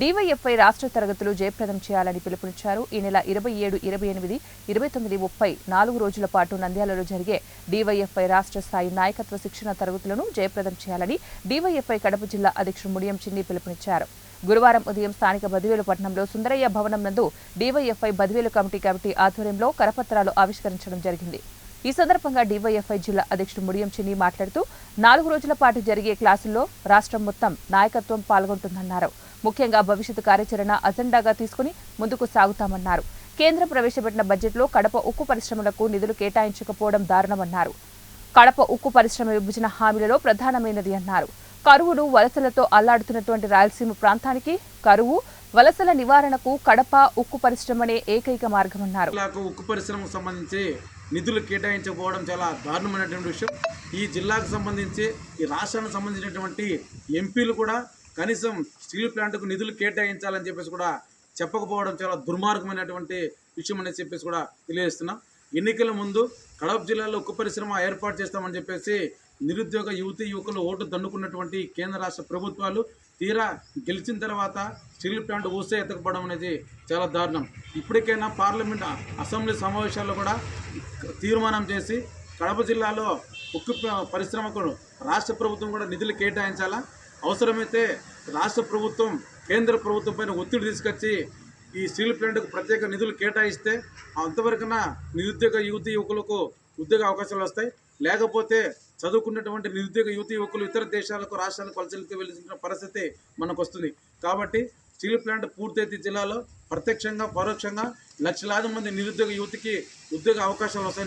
DYFI రాష్ట్ర తరగతులు జయప్రదం చేయాలని పిలుపునిచ్చారు. ఈ నెల ఇరవై ఏడు ఇరవై ఎనిమిది ఇరవై తొమ్మిది ముప్పై నాలుగు రోజుల పాటు నంద్యాలలో జరిగే డీవైఎఫ్ఐ రాష్ట్ర స్థాయి నాయకత్వ శిక్షణ తరగతులను జయప్రదం చేయాలని డీవైఎఫ్ఐ కడప జిల్లా అధ్యక్షుడు ముడియం చిన్ని పిలుపునిచ్చారు. గురువారం ఉదయం స్థానిక బదివేలు పట్టణంలో సుందరయ్య భవనం నందు డీవైఎఫ్ఐ బదివేలు కమిటీ కమిటీ ఆధ్వర్యంలో కరపత్రాలు ఆవిష్కరించడం జరిగింది. ఈ సందర్భంగా డీవైఎఫ్ఐ జిల్లా అధ్యక్షుడు ముడియం చిన్ని మాట్లాడుతూ నాలుగు రోజుల పాటు జరిగే క్లాసుల్లో రాష్ట్రం మొత్తం నాయకత్వం పాల్గొంటుందన్నారు. ముఖ్యంగా భవిష్యత్తు కార్యాచరణ అజెండాగా తీసుకుని ముందుకు సాగుతామన్నారు. కేంద్రం ప్రవేశపెట్టిన బడ్జెట్లో కడప ఉక్కు పరిశ్రమలకు నిధులు కేటాయించకపోవడం దారుణమన్నారు. కడప ఉక్కు పరిశ్రమ విభజన హామీలలో ప్రధానమైనది అన్నారు. కరువును వలసలతో అల్లాడుతున్నటువంటి రాయలసీమ ప్రాంతానికి కరువు వలసల నివారణకు కడప ఉక్కు పరిశ్రమనే ఏకైక మార్గమన్నారు. ఉక్కు పరిశ్రమకు సంబంధించి నిధులు కేటాయించకపోవడం చాలా దారుణమైనటువంటి విషయం. ఈ జిల్లాకు సంబంధించి ఈ రాష్ట్రానికి సంబంధించినటువంటి ఎంపీలు కూడా కనీసం స్టీల్ ప్లాంట్కు నిధులు కేటాయించాలని చెప్పేసి కూడా చెప్పకపోవడం చాలా దుర్మార్గమైనటువంటి విషయం అని చెప్పేసి కూడా తెలియజేస్తున్నాం. ఎన్నికల ముందు కడప జిల్లాలో ఉక్కు పరిశ్రమ ఏర్పాటు చేస్తామని చెప్పేసి నిరుద్యోగ యువతి యువకులు ఓటు దండుకున్నటువంటి కేంద్ర రాష్ట్ర ప్రభుత్వాలు తీరా గెలిచిన తర్వాత స్టీల్ ప్లాంట్ ఊసే ఎత్తకపోవడం అనేది చాలా దారుణం. ఇప్పటికైనా పార్లమెంట్ అసెంబ్లీ సమావేశాల్లో కూడా తీర్మానం చేసి కడప జిల్లాలో ఉక్కు పరిశ్రమకు రాష్ట్ర ప్రభుత్వం కూడా నిధులు కేటాయించాలా? అవసరమైతే రాష్ట్ర ప్రభుత్వం కేంద్ర ప్రభుత్వం పైన ఒత్తిడి తీసుకొచ్చి ఈ స్టీల్ ప్లాంట్కు ప్రత్యేక నిధులు కేటాయిస్తే అంతవరకున నిరుద్యోగ యువతి యువకులకు ఉద్యోగ అవకాశాలు వస్తాయి. లేకపోతే చదువుకున్నటువంటి నిరుద్యోగ యువతి యువకులు ఇతర దేశాలకు రాష్ట్రాలకు వలసలకు వెళ్ళిన పరిస్థితి మనకు వస్తుంది కాబట్టి స్టీల్ ప్లాంట్ పూర్తయితే జిల్లాలో ప్రత్యక్షంగా పరోక్షంగా లక్షలాది మంది నిరుద్యోగ యువతికి ఉద్యోగ అవకాశాలు వస్తాయని